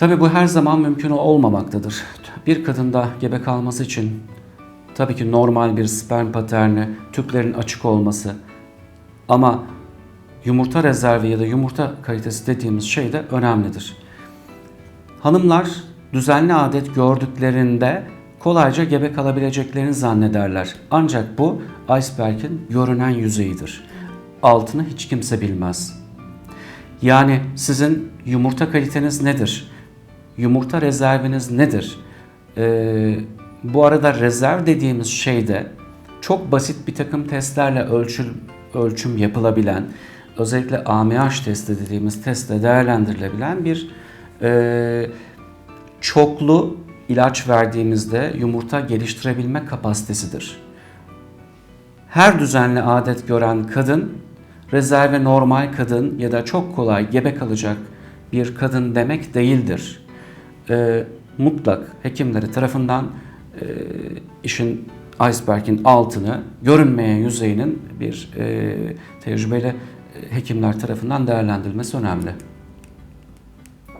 Tabii bu her zaman mümkün olmamaktadır. Bir kadında gebe kalması için tabii ki normal bir sperm paterni, tüplerin açık olması ama yumurta rezervi ya da yumurta kalitesi dediğimiz şey de önemlidir. Hanımlar düzenli adet gördüklerinde kolayca gebe kalabileceklerini zannederler. Ancak bu iceberg'in görünen yüzeyidir. Altını hiç kimse bilmez. Yani sizin yumurta kaliteniz nedir? Yumurta rezerviniz nedir? Ee, bu arada rezerv dediğimiz şeyde çok basit bir takım testlerle ölçüm, ölçüm yapılabilen, özellikle AMH testi dediğimiz testle değerlendirilebilen bir e, çoklu ilaç verdiğimizde yumurta geliştirebilme kapasitesidir. Her düzenli adet gören kadın rezerve normal kadın ya da çok kolay gebe kalacak bir kadın demek değildir. Ee, mutlak hekimleri tarafından e, işin iceberg'in altını görünmeyen yüzeyinin bir e, tecrübeli e, hekimler tarafından değerlendirilmesi önemli.